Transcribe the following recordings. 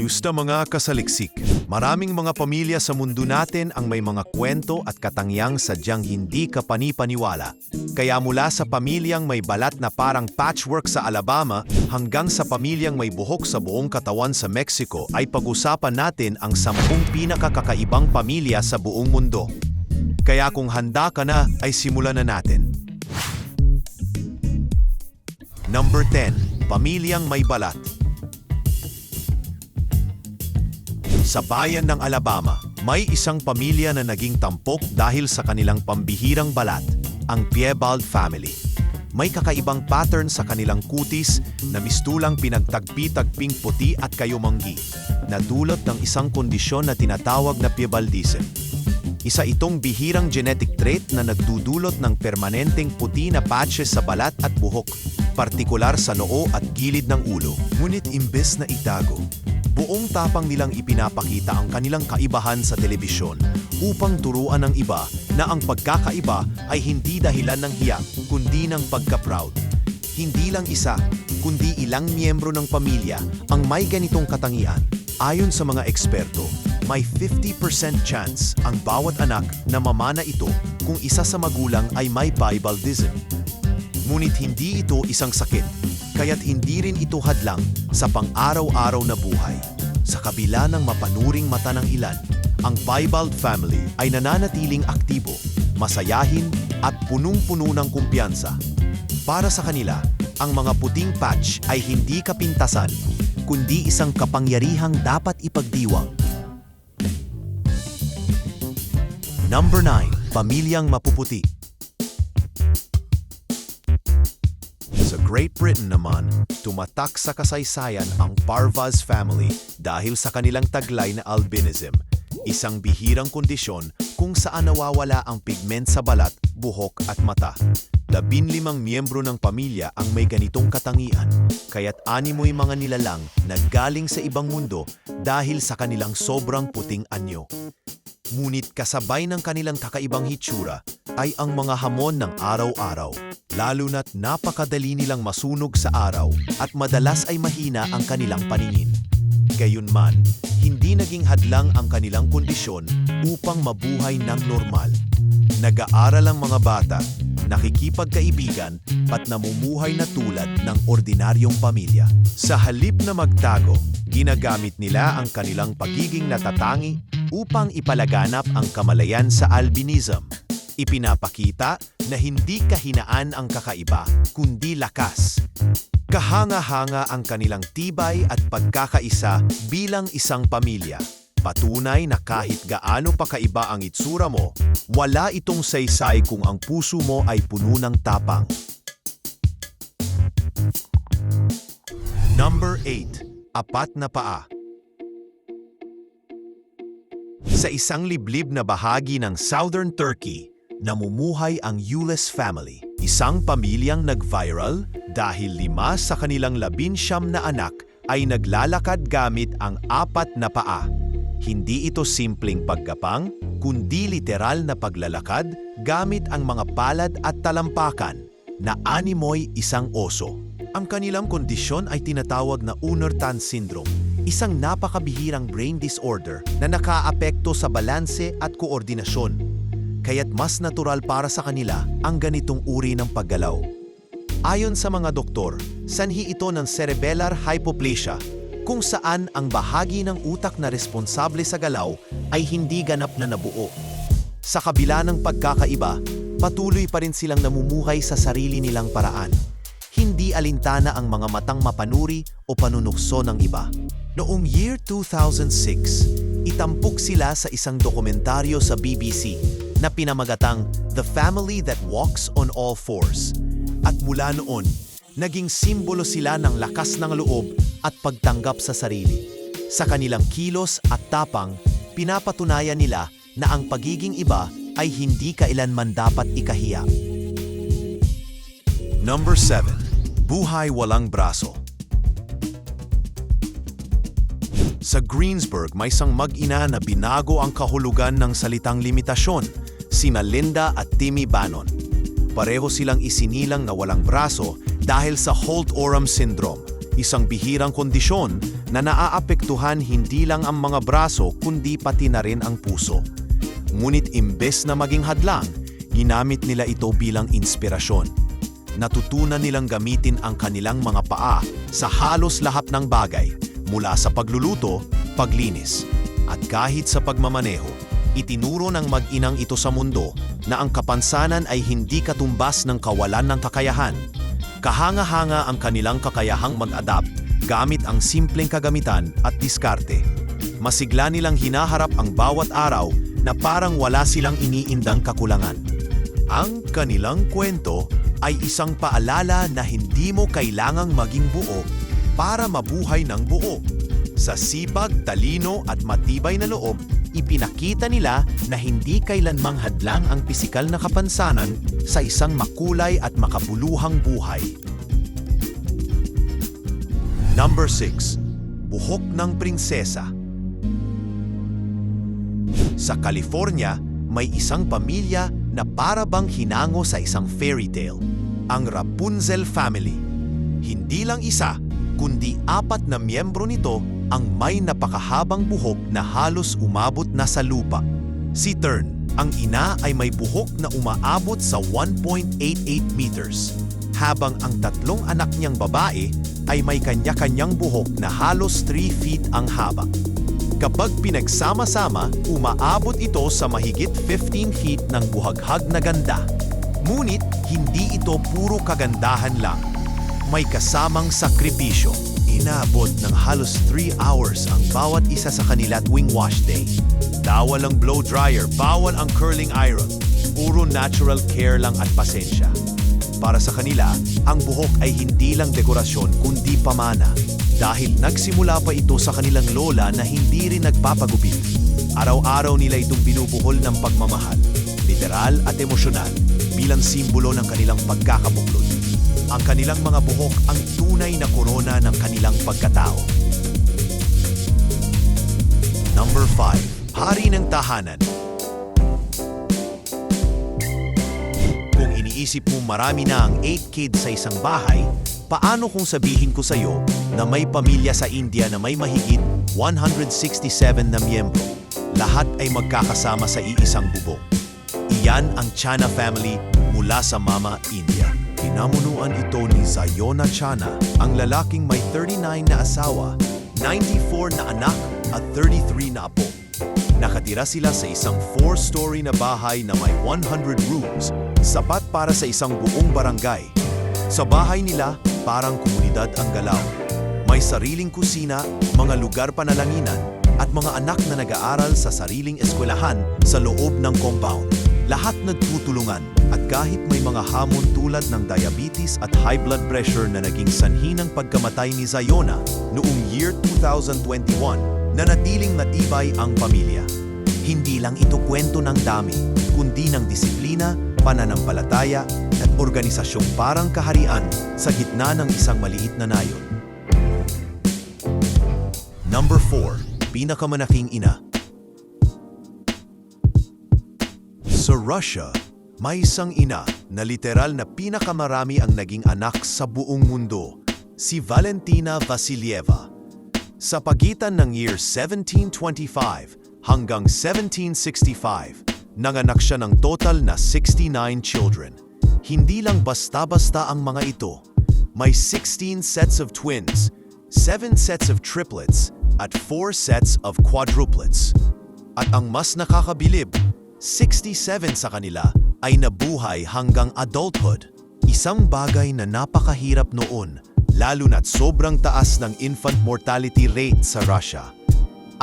Kamusta mga kasaliksik? Maraming mga pamilya sa mundo natin ang may mga kwento at katangyang sadyang hindi ka panipaniwala. Kaya mula sa pamilyang may balat na parang patchwork sa Alabama hanggang sa pamilyang may buhok sa buong katawan sa Mexico ay pag-usapan natin ang sampung pinakakakaibang pamilya sa buong mundo. Kaya kung handa ka na ay simulan na natin. Number 10. Pamilyang may balat. Sa bayan ng Alabama, may isang pamilya na naging tampok dahil sa kanilang pambihirang balat, ang Piebald family. May kakaibang pattern sa kanilang kutis na mistulang pinagtagpi-tagping puti at kayumanggi, na dulot ng isang kondisyon na tinatawag na Piebaldism. Isa itong bihirang genetic trait na nagdudulot ng permanenteng puti na patches sa balat at buhok, partikular sa noo at gilid ng ulo. Ngunit imbes na itago, buong tapang nilang ipinapakita ang kanilang kaibahan sa telebisyon upang turuan ng iba na ang pagkakaiba ay hindi dahilan ng hiya kundi ng pagka-proud. Hindi lang isa, kundi ilang miyembro ng pamilya ang may ganitong katangian. Ayon sa mga eksperto, may 50% chance ang bawat anak na mamana ito kung isa sa magulang ay may Bible-dism. Ngunit hindi ito isang sakit, kaya't hindi rin ito hadlang sa pang-araw-araw na buhay. Sa kabila ng mapanuring mata ng ilan, ang Piebald family ay nananatiling aktibo, masayahin at punong-puno ng kumpiyansa. Para sa kanila, ang mga puting patch ay hindi kapintasan, kundi isang kapangyarihang dapat ipagdiwang. Number 9. Pamilyang Mapuputi Great Britain naman, tumatak sa kasaysayan ang Parvaz family dahil sa kanilang taglay na albinism, isang bihirang kondisyon kung saan nawawala ang pigment sa balat, buhok at mata. Labinlimang miyembro ng pamilya ang may ganitong katangian, kaya't animoy mga nilalang na galing sa ibang mundo dahil sa kanilang sobrang puting anyo. Ngunit kasabay ng kanilang kakaibang hitsura ay ang mga hamon ng araw-araw, lalo na't napakadali nilang masunog sa araw at madalas ay mahina ang kanilang paningin. Gayunman, hindi naging hadlang ang kanilang kondisyon upang mabuhay ng normal. Nag-aaral ang mga bata, nakikipagkaibigan at namumuhay na tulad ng ordinaryong pamilya. Sa halip na magtago, ginagamit nila ang kanilang pagiging natatangi upang ipalaganap ang kamalayan sa albinism. Ipinapakita na hindi kahinaan ang kakaiba, kundi lakas. Kahanga-hanga ang kanilang tibay at pagkakaisa bilang isang pamilya. Patunay na kahit gaano pa kaiba ang itsura mo, wala itong saysay kung ang puso mo ay puno ng tapang. Number 8. Apat na paa. Sa isang liblib na bahagi ng southern Turkey, namumuhay ang Eulis family. Isang pamilyang nag-viral dahil lima sa kanilang labinsyam na anak ay naglalakad gamit ang apat na paa. Hindi ito simpleng paggapang, kundi literal na paglalakad gamit ang mga palad at talampakan na animoy isang oso. Ang kanilang kondisyon ay tinatawag na Unnertan syndrome, isang napakabihirang brain disorder na nakaapekto sa balanse at koordinasyon. Kaya't mas natural para sa kanila ang ganitong uri ng paggalaw. Ayon sa mga doktor, sanhi ito ng cerebellar hypoplasia, kung saan ang bahagi ng utak na responsable sa galaw ay hindi ganap na nabuo. Sa kabila ng pagkakaiba, patuloy pa rin silang namumuhay sa sarili nilang paraan. Hindi alintana ang mga matang mapanuri o panunukso ng iba. Noong year 2006, itampok sila sa isang dokumentaryo sa BBC na pinamagatang The Family That Walks on All Fours. At mula noon, naging simbolo sila ng lakas ng loob at pagtanggap sa sarili. Sa kanilang kilos at tapang, pinapatunayan nila na ang pagiging iba ay hindi kailanman dapat ikahiya. Number 7. Buhay walang braso. Sa Greensburg, may isang mag-ina na binago ang kahulugan ng salitang limitasyon, sina Linda at Timmy Bannon. Pareho silang isinilang na walang braso dahil sa Holt-Oram syndrome, Isang bihirang kondisyon na naaapektuhan hindi lang ang mga braso kundi pati na rin ang puso. Ngunit imbes na maging hadlang, ginamit nila ito bilang inspirasyon. Natutunan nilang gamitin ang kanilang mga paa sa halos lahat ng bagay, mula sa pagluluto, paglinis, at kahit sa pagmamaneho. Itinuro ng mag-inang ito sa mundo na ang kapansanan ay hindi katumbas ng kawalan ng kakayahan. Kahanga-hanga ang kanilang kakayahang mag-adapt gamit ang simpleng kagamitan at diskarte. Masigla nilang hinaharap ang bawat araw na parang wala silang iniindang kakulangan. Ang kanilang kwento ay isang paalala na hindi mo kailangang maging buo para mabuhay ng buo. Sa sipag, talino at matibay na loob, ipinakita nila na hindi kailanmang hadlang ang pisikal na kapansanan sa isang makulay at makabuluhang buhay. Number 6. Buhok ng Prinsesa Sa California, may isang pamilya na para bang hinango sa isang fairy tale, ang Rapunzel family. Hindi lang isa, kundi apat na miyembro nito ang may napakahabang buhok na halos umabot na sa lupa. Si Tern, ang ina ay may buhok na umaabot sa 1.88 meters, habang ang tatlong anak niyang babae ay may kanya-kanyang buhok na halos 3 feet ang haba. Kapag pinagsama-sama, umaabot ito sa mahigit 15 feet ng buhaghag na ganda. Ngunit hindi ito puro kagandahan lang. May kasamang sakripisyo. Inabot ng halos 3 hours ang bawat isa sa kanila tuwing wash day. Bawal ang blow dryer, bawal ang curling iron. Puro natural care lang at pasensya. Para sa kanila, ang buhok ay hindi lang dekorasyon kundi pamana. Dahil nagsimula pa ito sa kanilang lola na hindi rin nagpapagupit. Araw-araw nila itong binubuhol ng pagmamahal, literal at emosyonal, bilang simbolo ng kanilang pagkakabuklod. Ang kanilang mga buhok ang tunay na korona ng kanilang pagkatao. Number 5. Hari ng Tahanan Kung iniisip mo marami na ang 8 kids sa isang bahay, paano kung sabihin ko sa iyo na may pamilya sa India na may mahigit 167 na miyembro? Lahat ay magkakasama sa iisang bubong. Iyan ang Chana family mula sa Mama India. Pinamunuan ito ni Zayona Chana, ang lalaking may 39 na asawa, 94 na anak at 33 na apo. Nakatira sila sa isang four-story na bahay na may 100 rooms, sapat para sa isang buong barangay. Sa bahay nila, parang komunidad ang galaw. May sariling kusina, mga lugar panalanginan, at mga anak na nag-aaral sa sariling eskwelahan sa loob ng compound. Lahat nagtutulungan at kahit may mga hamon tulad ng diabetes at high blood pressure na naging sanhi ng pagkamatay ni Zayona noong year 2021, nanatiling matibay ang pamilya. Hindi lang ito kwento ng dami, kundi ng disiplina, pananampalataya, at organisasyong parang kaharian sa gitna ng isang maliit na nayon. Number 4. Pinakamanaking ina Sa Russia, may isang ina na literal na pinakamarami ang naging anak sa buong mundo, si Valentina Vasilieva. Sa pagitan ng year 1725 hanggang 1765, nanganak siya ng total na 69 children. Hindi lang basta-basta ang mga ito. May 16 sets of twins, 7 sets of triplets, at 4 sets of quadruplets. At ang mas nakakabilib, 67 sa kanila ay nabuhay hanggang adulthood. Isang bagay na napakahirap noon, lalo na't sobrang taas ng infant mortality rate sa Russia.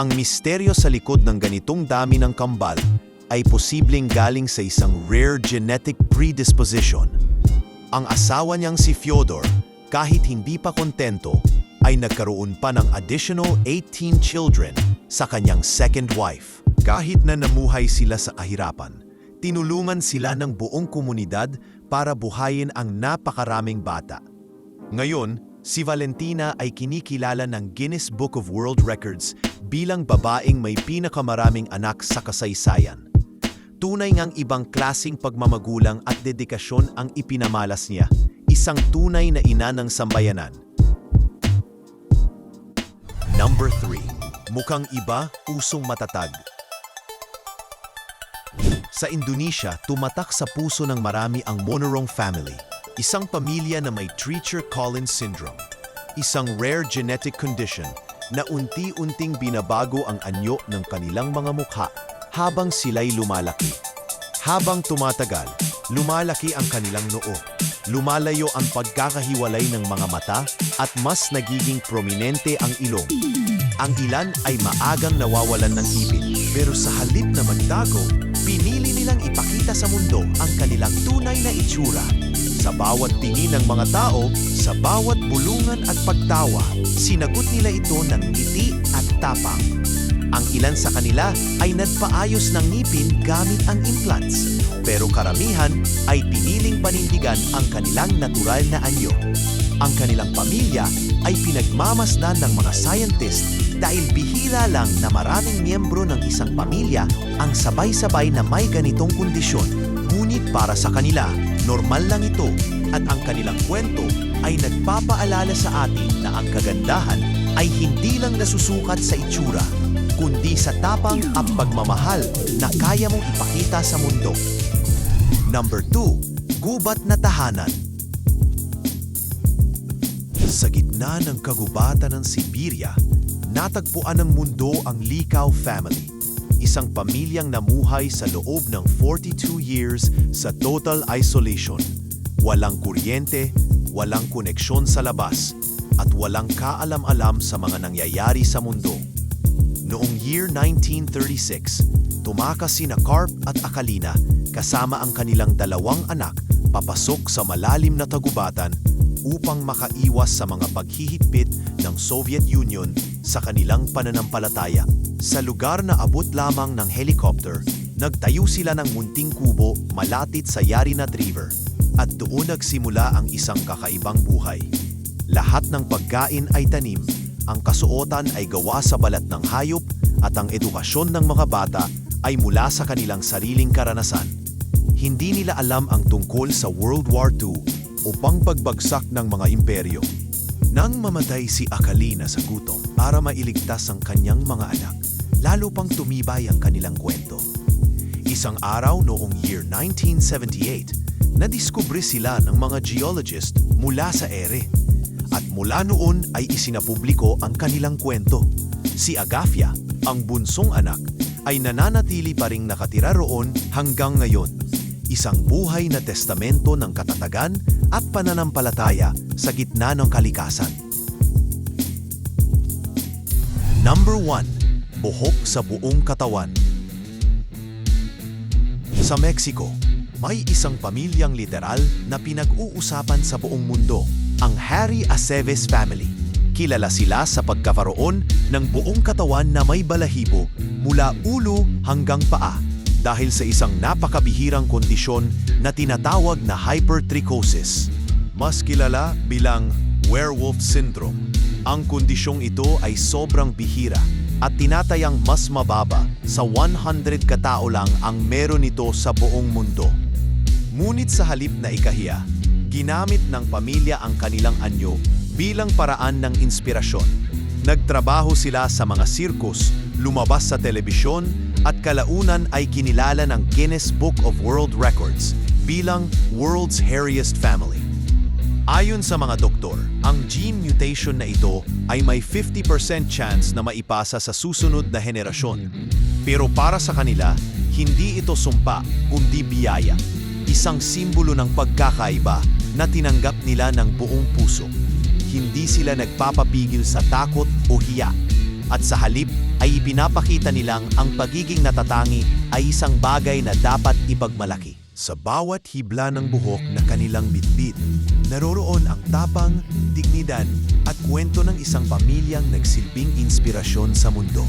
Ang misteryo sa likod ng ganitong dami ng kambal ay posibleng galing sa isang rare genetic predisposition. Ang asawa niyang si Fyodor, kahit hindi pa kontento, ay nagkaroon pa ng additional 18 children sa kanyang second wife. Kahit na namuhay sila sa kahirapan, tinulungan sila ng buong komunidad para buhayin ang napakaraming bata. Ngayon, si Valentina ay kinikilala ng Guinness Book of World Records bilang babaeng may pinakamaraming anak sa kasaysayan. Tunay ngang ibang klasing pagmamagulang at dedikasyon ang ipinamalas niya, isang tunay na ina ng sambayanan. Number 3. Mukhang iba, pusong matatag. Sa Indonesia, tumatak sa puso ng marami ang Monorong family, isang pamilya na may Treacher-Collins syndrome, isang rare genetic condition na unti-unting binabago ang anyo ng kanilang mga mukha habang sila'y lumalaki. Habang tumatagal, lumalaki ang kanilang noo, lumalayo ang pagkakahiwalay ng mga mata at mas nagiging prominente ang ilong. Ang ilan ay maagang nawawalan ng ipin, pero sa halip na magdago, pinili nilang ipakita sa mundo ang kanilang tunay na itsura. Sa bawat tingin ng mga tao, sa bawat bulungan at pagtawa, sinagot nila ito ng ngiti at tapang. Ang ilan sa kanila ay nagpaayos ng ngipin gamit ang implants, pero karamihan ay piniling panindigan ang kanilang natural na anyo. Ang kanilang pamilya ay pinagmamasdan ng mga scientist dahil bihira lang na maraming miyembro ng isang pamilya ang sabay-sabay na may ganitong kondisyon. Ngunit para sa kanila, normal lang ito at ang kanilang kwento ay nagpapaalala sa atin na ang kagandahan ay hindi lang nasusukat sa itsura, kundi sa tapang at pagmamahal na kaya mong ipakita sa mundo. Number 2. Gubat na tahanan Sa gitna ng kagubatan ng Siberia, natagpuan ng mundo ang Likaw family, isang pamilyang namuhay sa loob ng 42 years sa total isolation. Walang kuryente, walang koneksyon sa labas, at walang kaalam-alam sa mga nangyayari sa mundo. Noong year 1936, tumakas sina Carp at Akalina kasama ang kanilang dalawang anak papasok sa malalim na tagubatan upang makaiwas sa mga paghihigpit ng Soviet Union sa kanilang pananampalataya. Sa lugar na abot lamang ng helicopter, nagtayo sila ng munting kubo malapit sa Yarinat River at doon nagsimula ang isang kakaibang buhay. Lahat ng pagkain ay tanim, ang kasuotan ay gawa sa balat ng hayop at ang edukasyon ng mga bata ay mula sa kanilang sariling karanasan. Hindi nila alam ang tungkol sa World War II o pangpagbagsak ng mga imperyo. Nang mamatay si Akalina sa gutom para mailigtas ang kanyang mga anak, lalo pang tumibay ang kanilang kwento. Isang araw noong year 1978, nadiskubre sila ng mga geologist mula sa ere. At mula noon ay isinapubliko ang kanilang kwento. Si Agafia, ang bunsong anak, ay nananatili pa ring nakatira roon hanggang ngayon. Isang buhay na testamento ng katatagan at pananampalataya sa gitna ng kalikasan. Number 1. Buhok sa buong katawan. Sa Mexico, may isang pamilyang literal na pinag-uusapan sa buong mundo, ang Harry Aceves family. Kilala sila sa pagkakaroon ng buong katawan na may balahibo mula ulo hanggang paa dahil sa isang napakabihirang kondisyon na tinatawag na hypertrichosis. Mas kilala bilang werewolf syndrome. Ang kondisyong ito ay sobrang bihira at tinatayang mas mababa sa 100 katao lang ang meron nito sa buong mundo. Ngunit sa halip na ikahiya, ginamit ng pamilya ang kanilang anyo bilang paraan ng inspirasyon. Nagtrabaho sila sa mga sirkus, lumabas sa telebisyon, at kalaunan ay kinilala ng Guinness Book of World Records bilang World's Hairiest Family. Ayon sa mga doktor, ang gene mutation na ito ay may 50% chance na maipasa sa susunod na henerasyon. Pero para sa kanila, hindi ito sumpa, kundi biyaya. Isang simbolo ng pagkakaiba na tinanggap nila ng buong puso. Hindi sila nagpapapigil sa takot o hiya. At sa halip ay ipinapakita nilang ang pagiging natatangi ay isang bagay na dapat ipagmalaki. Sa bawat hibla ng buhok na kanilang bitbit, naroroon ang tapang, dignidad at kwento ng isang pamilyang nagsilbing inspirasyon sa mundo.